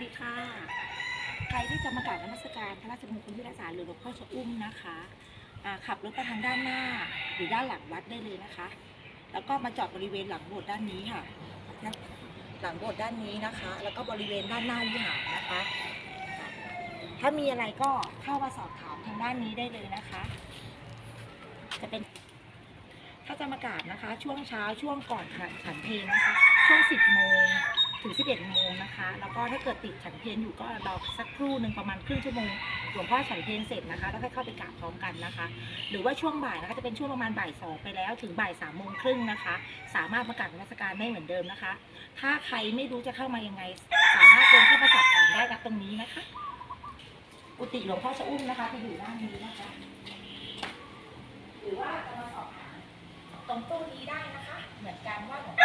ดีค่ะ ใครที่จะมากราบนมัสการพระราชมงคลที่รักษาหรือหลวงพ่อชะอุ้มนะคะขับรถไปทางด้านหน้าหรือด้านหลังวัดได้เลยนะคะ แล้วก็มาจอดบริเวณหลังโบสถ์ด้านนี้ค่ะ หลังโบสถ์ด้านนี้นะคะ แล้วก็บริเวณด้านหน้าวิหารนะคะ ถ้ามีอะไรก็เข้ามาสอบถามทางด้านนี้ได้เลยนะคะ จะเป็นถ้าจะมากราบนะคะ ช่วงเช้าช่วงก่อนฉันฉันเพลนะคะ ช่วง10โมง ถึง 11 โมงนะคะ แล้วก็ถ้าเกิดติดฉันเพลอยู่ก็รอสักครู่หนึ่งประมาณครึ่งชั่วโมงหลวงพ่อฉันเพลเสร็จนะคะ แล้วค่อยเข้าไปกราบพร้อมกันนะคะ หรือว่าช่วงบ่ายนะคะจะเป็นช่วงประมาณบ่ายสองไปแล้วถึงบ่ายสามโมงครึ่งนะคะ สามารถมากราบนมัสการได้เหมือนเดิมนะคะ ถ้าใครไม่รู้จะเข้ามายังไง สามารถเดินเข้ามาสอบถามได้ณตรงนี้นะคะกุฏิหลวงพ่อชะอุ้มนะคะจะอยู่ด้านนี้นะคะ หรือว่าจะมาสอบถามตรงตู้นี้ได้นะคะ เหมือนกันว่าหลวง